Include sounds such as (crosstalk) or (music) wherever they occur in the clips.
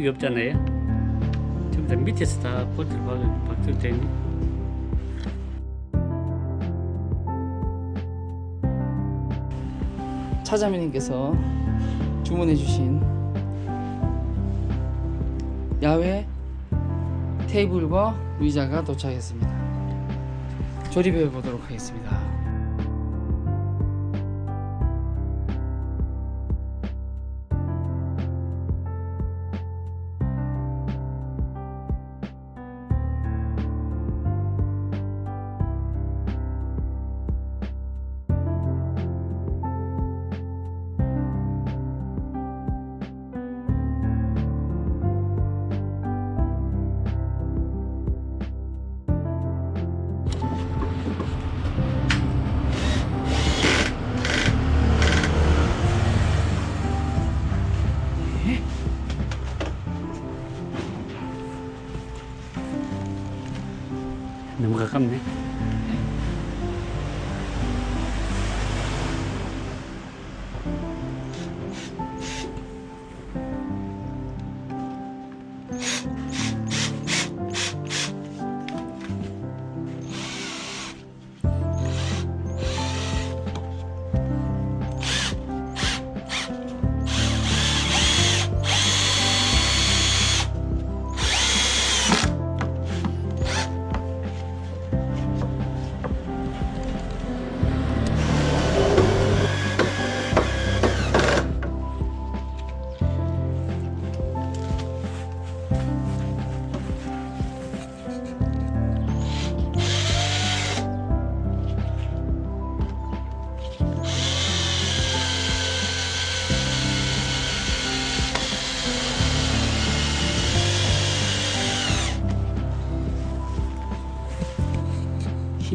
북이 없잖아요. 지금 다 밑에서 다 볼트를 박- 박혀도 되니. 차자매님께서 주문해 주신 야외 테이블과 의자가 도착했습니다. 조립해 보도록 하겠습니다.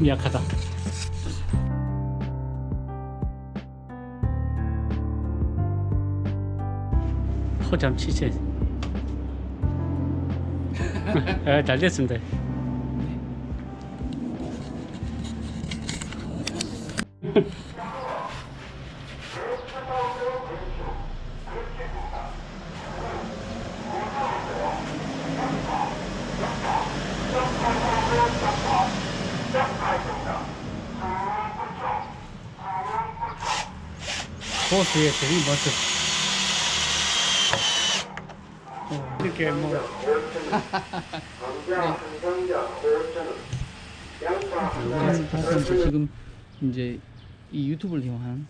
약하다. 포잠 치세. (laughs) 아, 잘 됐습니다. 호수의 대리 모습. 어, 이렇게 뭐 그래서 지금 이제 이 유튜브를 이용한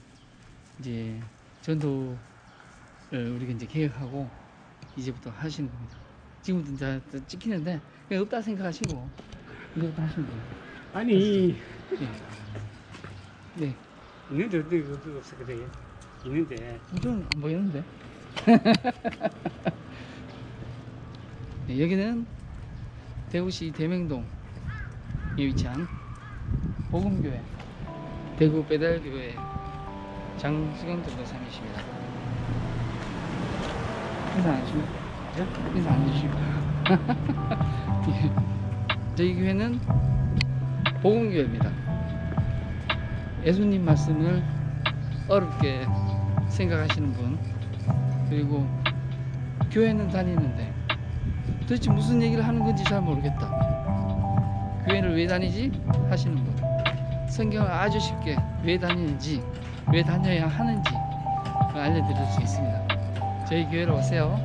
이제 전도를 우리가 이제 계획하고 이제부터 하시는 겁니다. 지금부터 이제 찍히는데 그냥 없다 생각하시고 이제부터 하시면 돼요. 아니 네. 네. 있는데 없어 그래. 있는데 이건 안 보이는데. (laughs) 네, 여기는 대구시 대명동에 위치한 복음교회 대구 배달교회 장수경 전도사님이십니다. 인사 안 해주시면 인사 안 해주시고 예. (laughs) 저희 교회는 복음교회입니다. 예수님 말씀을 어렵게 생각하시는 분. 그리고 교회는 다니는데 도대체 무슨 얘기를 하는 건지 잘 모르겠다. 교회를 왜 다니지? 하시는 분. 성경을 아주 쉽게 왜 다니는지 왜 다녀야 하는지 알려드릴 수 있습니다. 저희 교회로 오세요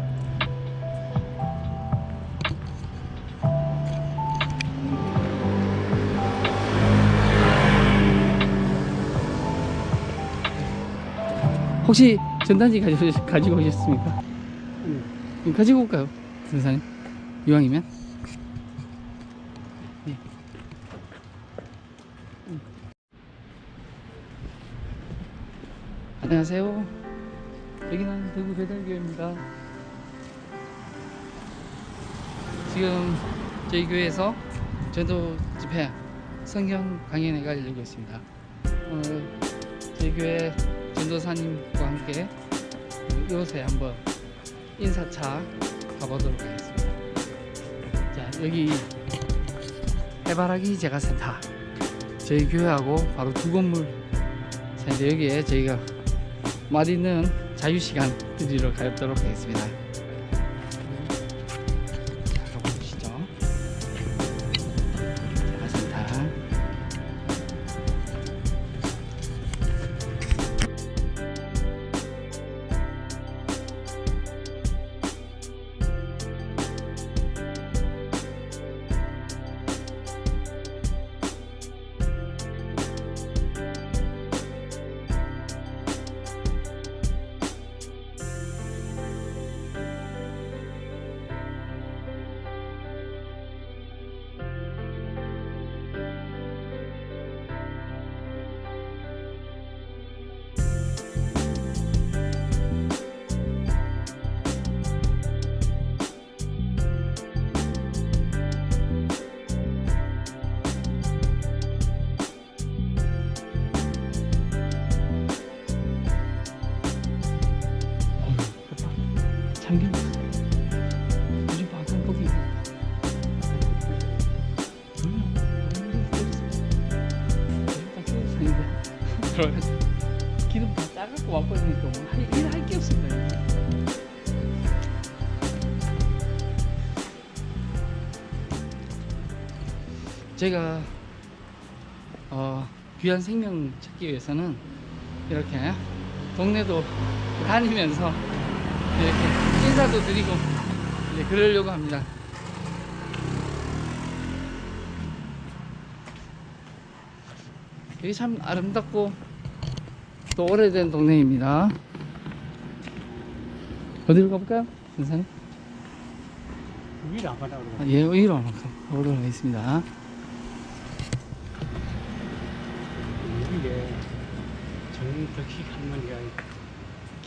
혹시 전단지 가지고, 가지고 오셨습니까? 응. 가지고 올까요? 전사님? 이왕이면? 예. 음. 안녕하세요. 여기는 대구 배달교회입니다. 지금 저희 교회에서 전도 집회 성경 강연회가 열리고 있습니다. 오늘 저희 교회 전도사님과 함께 이곳에 한번 인사차 가보도록 하겠습니다. 자, 여기 해바라기 제과센터 저희 교회하고 바로 두 건물 사이인데 여기에 저희가 맛있는 자유시간 드리러 가보도록 하겠습니다. 들어가지고 기름 다 짜갖고 와버리니까 뭐 일할 게 없습니다. 제가 어, 귀한 생명 찾기 위해서는 이렇게 동네도 다니면서 이렇게 인사도 드리고 이제 그러려고 합니다. 여기 참 아름답고 또 오래된 동네입니다. 어디로 가볼까요? 선생님? 위로 안 가나. 아, 예, 위로 한번 가보도록 하겠습니다. 위에 정덕식 할머니가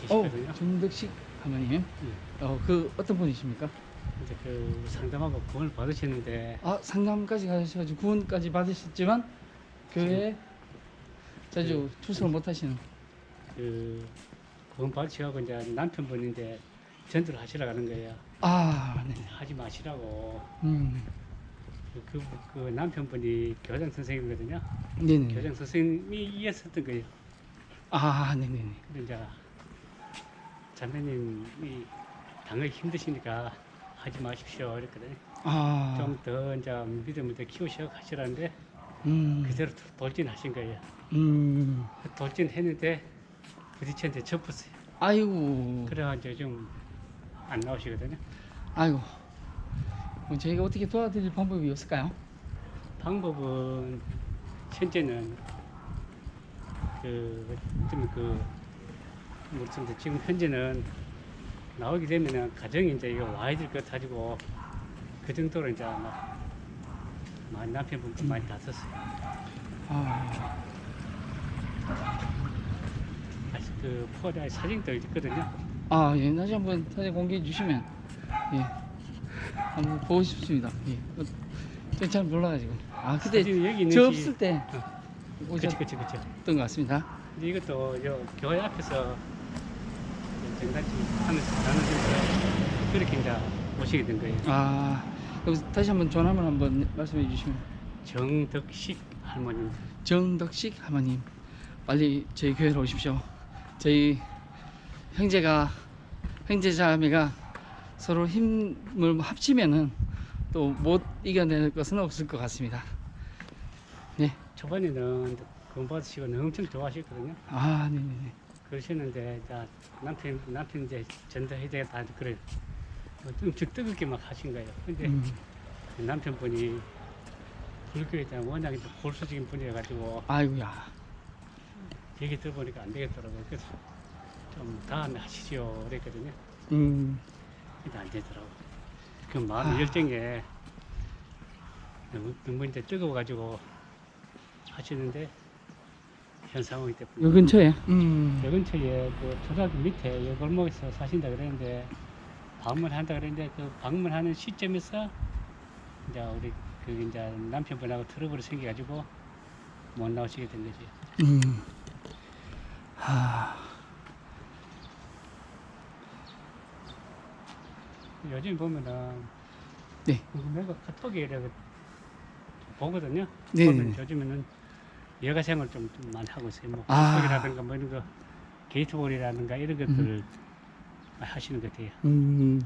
어, 계시거든요. 정덕식 할머님. 어, 그 어떤 분이십니까? 이제 그 상담하고 구원을 받으시는데 아, 상담까지 가셔가지고 구원까지 받으셨지만 교회에 자주 출석을 못 하시는. 그 받으시고 이제 남편분인데 전도를 하시라고 하는 거예요. 아, 네. 하지 마시라고. 음, 그, 그, 그 남편분이 교장 선생님이거든요. 네네. 교장 선생님이 이해했었던 거예요. 아, 네네네. 근데 이제 자매님이 당연히 힘드시니까 하지 마십시오. 이랬거든요. 아, 좀 더 이제 믿음을 더 키우셔 가시라는데 음, 그대로 돌진하신 거예요. 음, 돌진했는데 부딪혔는데 접었어요. 아이고, 그래가지고 좀안 나오시거든요. 아이고. 그럼 저희가 어떻게 도와드릴 방법이 없을까요? 방법은 현재는 그, 좀그 무슨 지금 현재는 나오게 되면은 가정이 이제 이거 와야 될 것 가지고 그 정도로 이제 막 많이 남편분 많이 다쳤어요. 아, 아직 그 포대 사진도 있거든요. 아, 예, 다시 한번 사진 공개해 주시면, 예, 한번 보고 싶습니다. 예, 어, 저잘 몰라가지고. 아, 그때 여기 저 있는지 없을 때 그치 오셨던 그치 그치. 것 같습니다. 근데 이것도 요 교회 앞에서 정단지 하면서 나누면서 그렇게 이제 오시게 된 거예요. 아, 여기서 다시 한번 전화만 한번 말씀해 주시면. 정덕식 할머니. 정덕식 할머님, 빨리 저희 교회로 오십시오. 저희 형제가, 형제 자매가 서로 힘을 합치면은 또 못 이겨낼 것은 없을 것 같습니다. 네. 초반에는 구원 받으시고 엄청 좋아하셨거든요. 아, 네네네. 그러시는데 자, 남편 남편 이제 전도해야 되겠다 그래 엄청 뜨겁게 막 하신 거예요. 근데 음, 남편분이 불교에 대한 워낙에 또 골수적인 분이어가지고 아이고야. 얘기 들어보니까 안 되겠더라고요. 그래서 좀 다음에 하시죠 그랬거든요. 음, 근데 안 되더라고. 그 마음 아. 열정에 너무, 이제 뜨거워가지고 하시는데 현 상황이 때문에 요 근처에. 음, 여 근처에 그 초등학교 밑에 여 골목에서 사신다 그랬는데 방문한다 그랬는데 그 방문하는 시점에서 이제 우리 그 이제 남편분하고 트러블이 생겨가지고 못 나오시게 된 거지. 음. 하, 요즘 보면은 네. 내가 카톡에 이렇게 보거든요. 네네네. 보면 요즘에는 여가 생활 좀, 좀 많이 하고 있어요. 뭐 아. 카톡이라든가 뭐 이런 거 게이트볼이라든가 이런 것들을 많이 하시는 것 같아요. 음.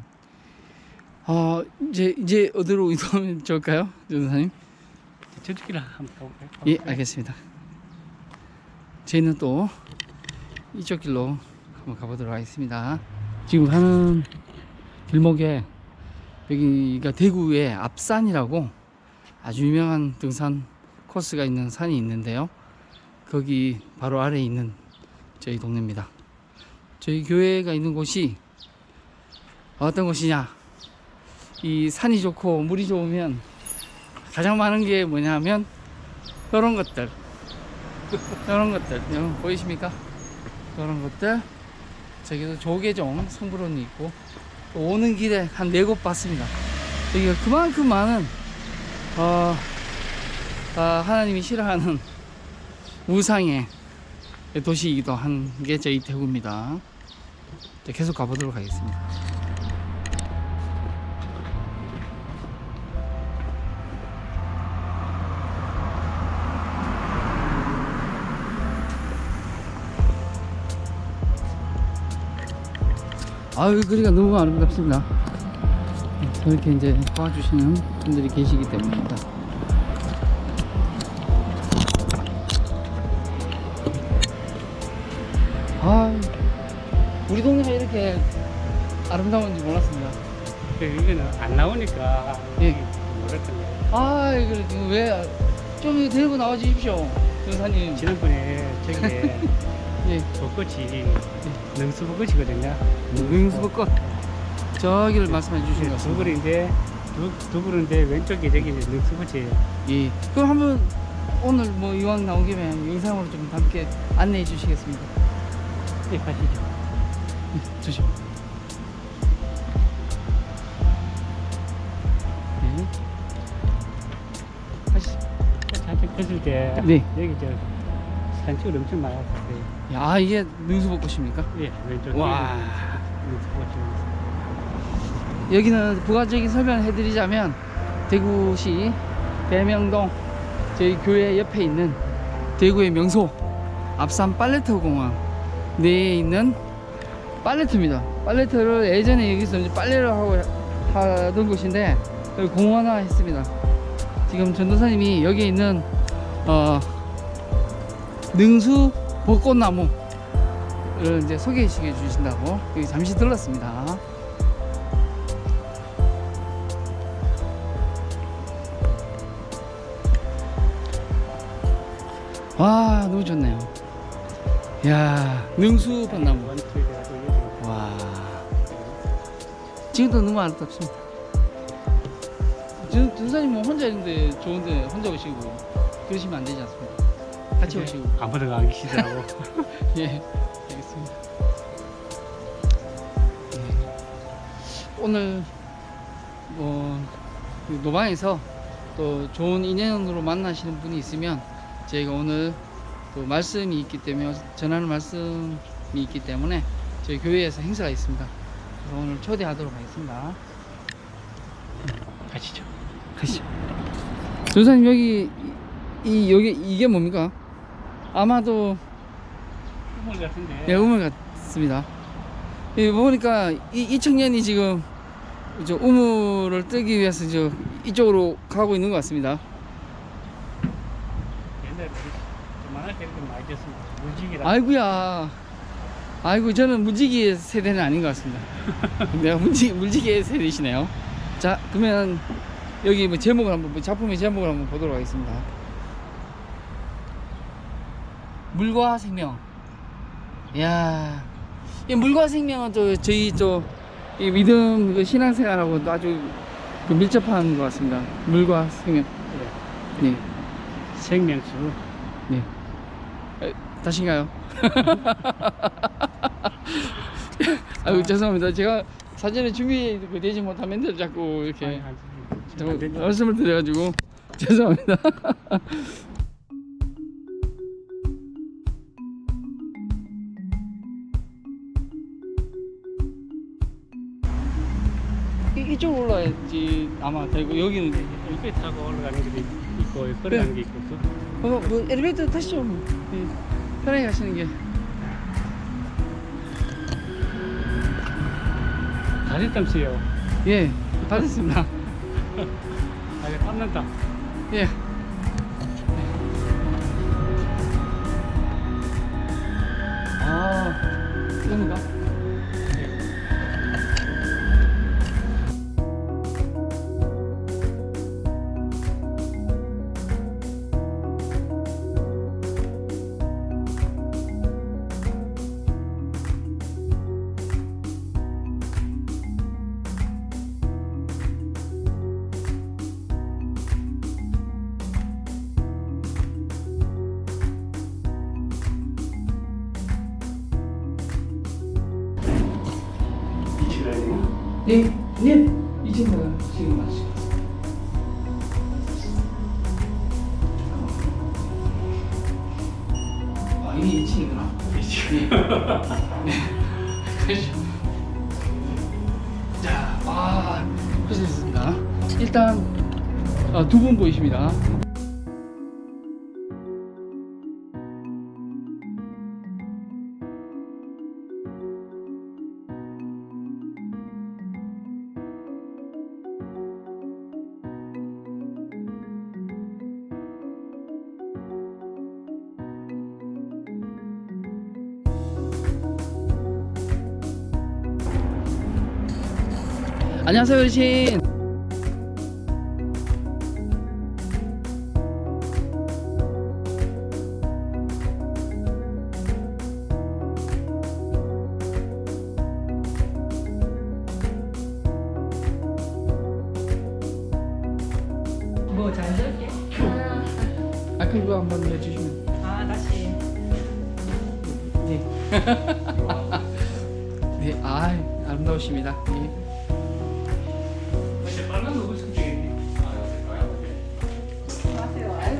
아, 이제, 이제 어디로 이동하면 좋을까요? 전사님? 저쪽이라 한번 가볼까요? 예, 알겠습니다. 저희는 또 이쪽 길로 한번 가보도록 하겠습니다. 지금 가는 길목에 여기가 대구의 앞산이라고 아주 유명한 등산 코스가 있는 산이 있는데요. 거기 바로 아래에 있는 저희 동네입니다. 저희 교회가 있는 곳이 어떤 곳이냐? 이 산이 좋고 물이 좋으면 가장 많은 게 뭐냐면 이런 것들. (laughs) 이런 것들. 여러분 보이십니까? 이런 것들. 저기도 조계종 성불원이 있고 또 오는 길에 한 네 곳 봤습니다. 여기가 그만큼 많은 어, 아, 하나님이 싫어하는 우상의 도시이기도 한 게 저희 대구입니다. 자, 네, 계속 가보도록 하겠습니다. 아유, 거리가 너무 아름답습니다. 저렇게 이제 도와주시는 분들이 계시기 때문입니다. 우리 동네 이렇게 아름다운지 몰랐습니다. 그 이거는 안 나오니까 예. 모르겠던데. 아, 이거 왜좀 데리고 나와 주십시오, 전사님. 지난번에 저기에 (laughs) 예, 벚꽃이 능수벚꽃이거든요. 능수벚꽃 저기를 말씀해 주신 것 두 같습니다. 그루인데 두, 두 그루인데 왼쪽에 저기 능수벚이 예. 그럼 한번 오늘 뭐 이왕 나온 김에 영상으로 좀 함께 안내해 주시겠습니까? 예, 가시죠. 예, 조심. 네. 가시죠. 산책 했을 때 네. 여기 저 산책을 엄청 많이 했어요. 야, 이게 능수벚꽃입니까? 예, 왼쪽에 와. 능수벚이. 여기는 부가적인 설명을 해드리자면 대구시 대명동 저희 교회 옆에 있는 대구의 명소 앞산 팔레트 공항 내에 있는 팔레트입니다. 팔레트를 예전에 여기서 빨래를 하고 하던 곳인데 여기 공원화 했습니다. 지금 전도사님이 여기에 있는 어, 능수 벚꽃나무를 이제 소개해 주신다고 여기 잠시 들렀습니다. 와 너무 좋네요. 야 능수 벚나무. 지금도 너무 아름답습니다. 전 전사님 뭐 혼자 있는데 좋은데 혼자 오시고 그러시면 안 되지 않습니까? 같이 오시고 아무데나 안 계시더라고. (laughs) 예 알겠습니다. 예. 오늘 뭐그 노방에서 또 좋은 인연으로 만나시는 분이 있으면 저희가 오늘 또 말씀이 있기 때문에 전하는 말씀이 있기 때문에 저희 교회에서 행사가 있습니다. 오늘 초대하도록 하겠습니다. 가시죠. 가시죠. 조사님 여기 이, 이- 여기 이게 뭡니까? 아마도 우물 같은데. 예, 우물 같습니다. 이 보니까 이, 이 청년이 지금 저 우물을 뜨기 위해서 저 이쪽으로 가고 있는 것 같습니다. 옛날에 조만할 때 이렇게 많이 됐습니다. 무지개라. 아이구야. 아이고 저는 무지개 세대는 아닌 것 같습니다. (laughs) 내가 무지 무지개 세대시네요. 자 그러면 여기 뭐 제목을 한번 뭐 작품의 제목을 한번 보도록 하겠습니다. 물과 생명. 야, 이 물과 생명은 또 저희 또 이 믿음 그 신앙생활하고 또 아주 그 밀접한 것 같습니다. 물과 생명. 예. 네, 생명수. 네. 에, 다신가요? (laughs) 아유 죄송합니다. 제가 사전에 준비 그 되지 못한 멘트를 자꾸 이렇게 아니, 아니, 된다. 말씀을 드려가지고 (laughs) 죄송합니다. 이- 이쪽으로 올라야지 아마 되고 여기는 여기 타고 올라가는 게 있고 걸어가는 게 있고 또 어, 뭐 엘리베이터 타시죠. 뭐. 예, 편하게 가시는 게. 다 됐담수요. (laughs) 예, 받았습니다. 아, 이거 땀난다. 예. 안녕하세요 어르신.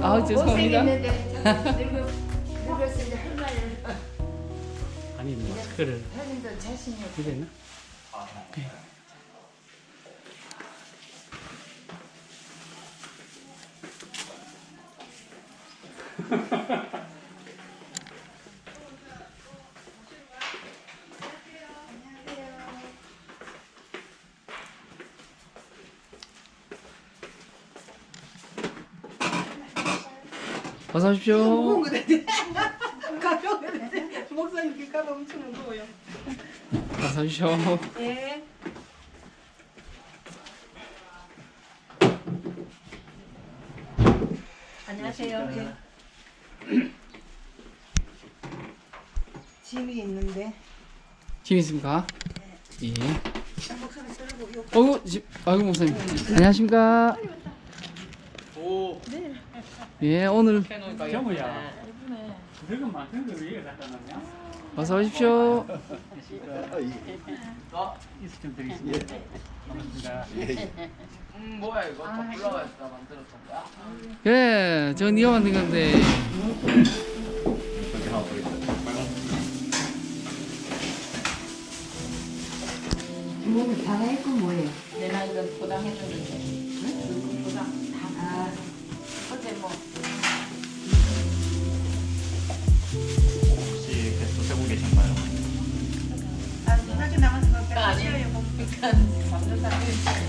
아 죄송합니다. 이제 할 말을 아니 마스크를 하는데 자신이. 이랬나? (laughs) 어서 오십시오. 가벼운데 목사님 귓가가 엄청 무거워요. 어서 오십시오. 예. 안녕하세요. 예. 짐이 있는데 짐 있습니까? 예. 목소리 들고 요 어이구, 지, 아이고 목사님. 안녕하십니까? 예, 오늘 정우야. 너가 만든 거왜 갖다 놨냐? 어서 오십시오. 이수 좀 드리겠습니다. 반갑습니다. 음 뭐야 이거 다 불러가지고 나 만들었던 거야? 예, 저 니가 만든 건데. 몸을 다 했고 뭐예요? 내가 이거 보당했는데 보당 다 아, 어제 뭐 혹시 게스트 세고 계신가요? 아, 누나게 거 아니에요. 빼주세요. 그러니까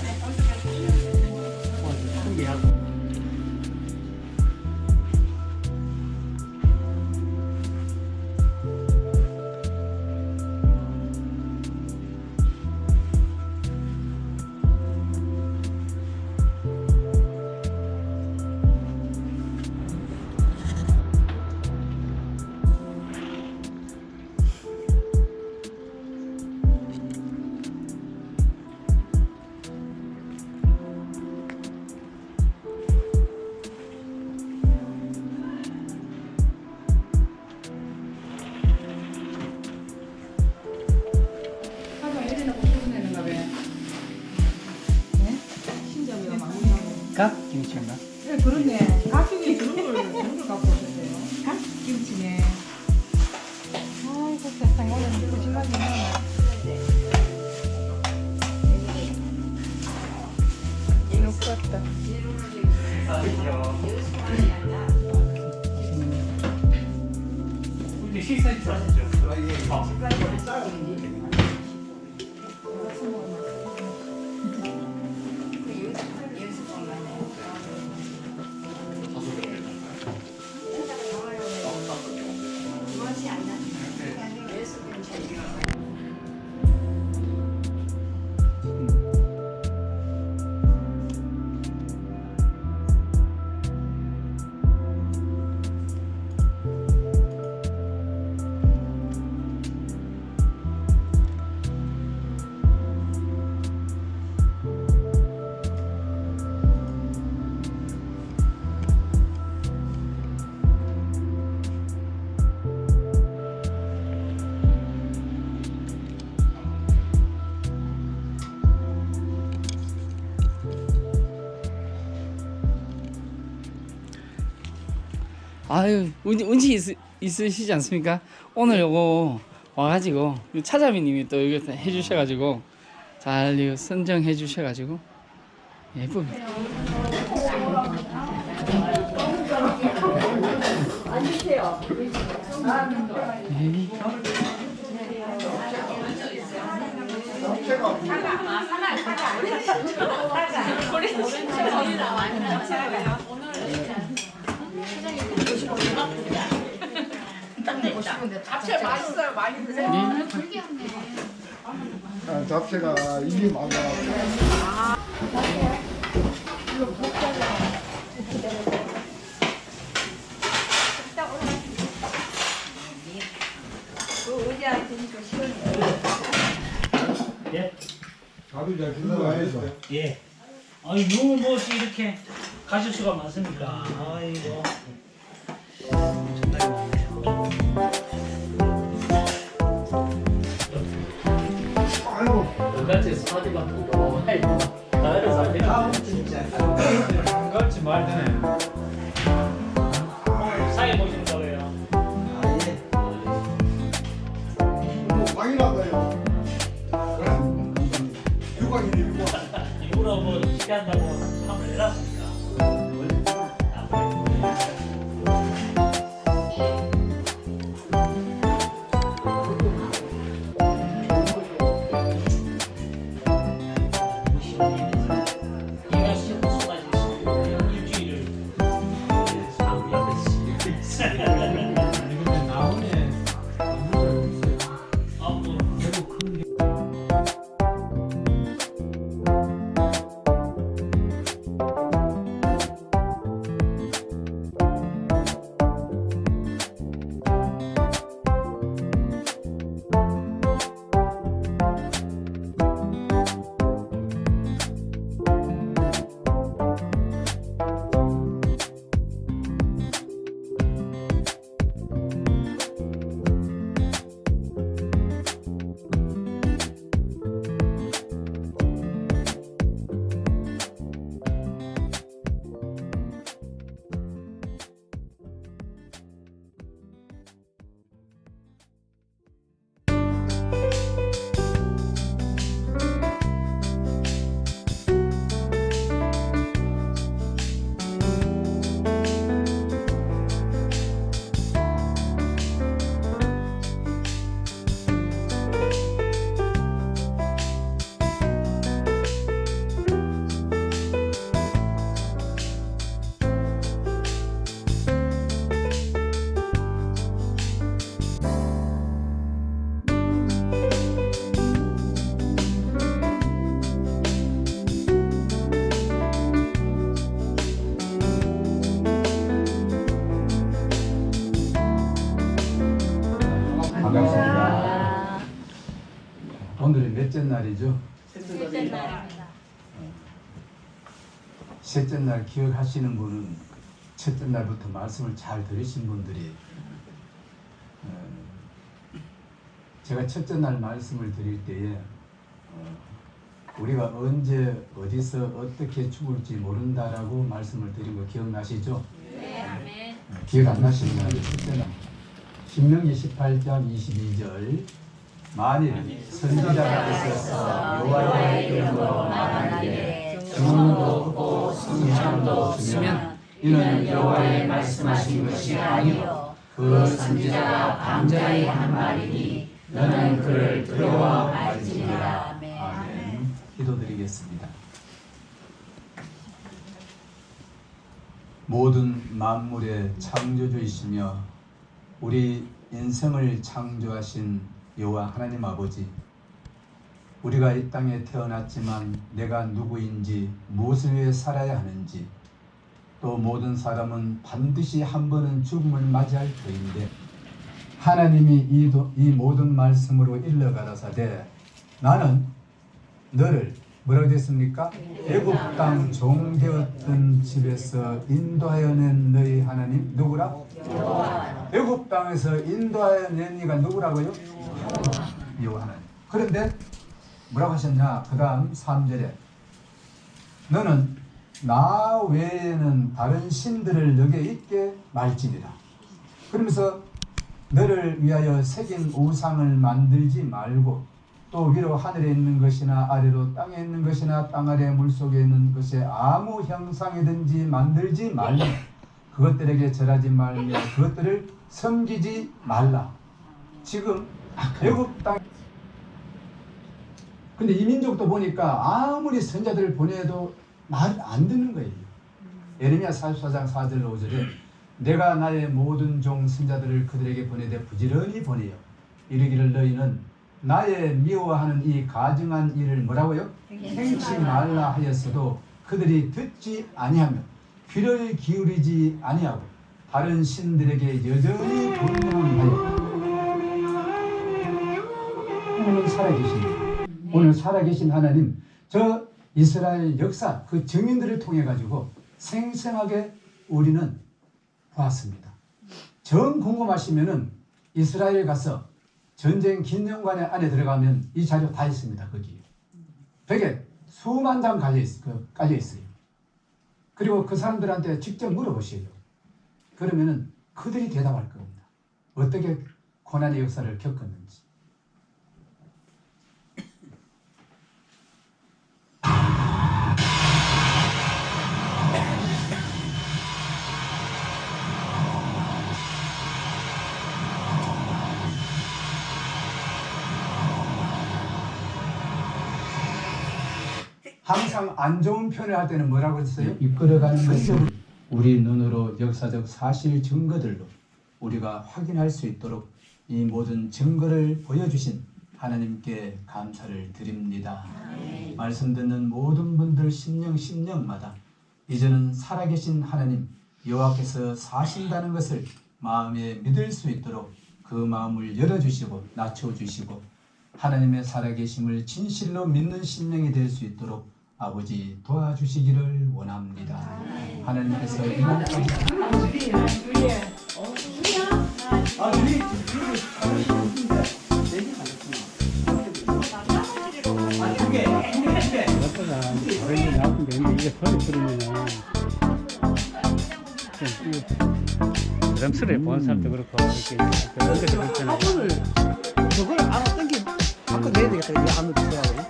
우리 식사 있었죠? 아 유, 운, 운치 있, 있으시지 않습니까? 오늘 요거 와가지고 요 차자미님이 또 여기 해주셔가지고 잘 이거 선정해 주셔가지고 예쁩니다. 잡채 맛있어요. 많이 드세요. 예. 아, 잡채가 이게 많아. 그 의자 앉으니까 시원해. 예. 자도 잘 불러와야죠. 예. 아니 뭐 이렇게 가실 수가 많습니까? 아이고. 정말 많네요. 아이고, 같이 사디가 또 나를 사디가 진짜 같이 말 되네. 사회 보신다고요? 뭐 많이 나가요. 휴관이니까. 일부러 뭐 한다고 셋째 날 기억하시는 분은 첫째 날부터 말씀을 잘 들으신 분들이 어, 제가 첫째 날 말씀을 드릴 때에 어, 우리가 언제 어디서 어떻게 죽을지 모른다라고 말씀을 드린 거 기억나시죠? 네, 아멘. 어, 기억 안 나시면 첫째 날 신명기 18장 22절 만일 선지자가 있어서 여호와의 이름으로 말하기에 주문도 없고 승천도 없으면 이는 여호와의 말씀하신 것이 아니요. 그 선지자가 방자히 한 말이니 너는 그를 들어와 말지니라. 아멘. 기도드리겠습니다. 모든 만물의 창조주이시며 우리 인생을 창조하신 여호와 하나님 아버지 우리가 이 땅에 태어났지만 내가 누구인지 무엇을 위해 살아야 하는지 또 모든 사람은 반드시 한 번은 죽음을 맞이할 터인데 하나님이 이, 도- 이 모든 말씀으로 일러 가라사대 나는 너를 뭐라고 됐습니까? 애굽 땅 종되었던 집에서 인도하여 낸 너희 하나님 누구라? 애굽 땅에서 인도하여 낸 이가 누구라고요? 여호와 하나님. 그런데 뭐라고 하셨냐? 그 다음 3절에 너는 나 외에는 다른 신들을 너게 있게 말지니라. 그러면서 너를 위하여 새긴 우상을 만들지 말고 또 위로 하늘에 있는 것이나 아래로 땅에 있는 것이나 땅 아래 물 속에 있는 것에 아무 형상이든지 만들지 말며 그것들에게 절하지 말며 그것들을 섬기지 말라. 지금 애굽 땅 근데 이 민족도 보니까 아무리 선자들을 보내도 말 안 듣는 거예요. 예레미야 44장 4절 5절에 내가 나의 모든 종 선자들을 그들에게 보내되 부지런히 보내요. 이르기를 너희는 나의 미워하는 이 가증한 일을 뭐라고요? 행치 말라 하였어도 그들이 듣지 아니하며 귀를 기울이지 아니하고 다른 신들에게 여전히 분양하여 오늘 살아계신 오늘 살아계신 하나님 저 이스라엘 역사 그 증인들을 통해 가지고 생생하게 우리는 보았습니다. 정 궁금하시면은 이스라엘 가서 전쟁 기념관에 안에 들어가면 이 자료 다 있습니다. 거기에 벽에 수만 장 깔려, 있, 그, 깔려 있어요. 그리고 그 사람들한테 직접 물어보세요. 그러면은 그들이 대답할 겁니다. 어떻게 고난의 역사를 겪었는지. 항상 안 좋은 표현을 할 때는 뭐라고 했어요? 이끌어가는 것을 우리 눈으로 역사적 사실 증거들로 우리가 확인할 수 있도록 이 모든 증거를 보여주신 하나님께 감사를 드립니다. 말씀 듣는 모든 분들 심령 심령마다 이제는 살아계신 하나님 여호와께서 사신다는 것을 마음에 믿을 수 있도록 그 마음을 열어주시고 낮춰주시고 하나님의 살아계심을 진실로 믿는 심령이 될 수 있도록 아버지 도와주시기를 원합니다. 하나님께서 아빠가 다른데 나쁜 게 있는데 이게 소리 들으면은 좀 이- 부담스러워 보는 사람도 그렇고 이렇게 그런 것도 그렇잖아요. 저걸 안 땡기 바꿔 내야 되겠다. 이거 안으로 들어가고.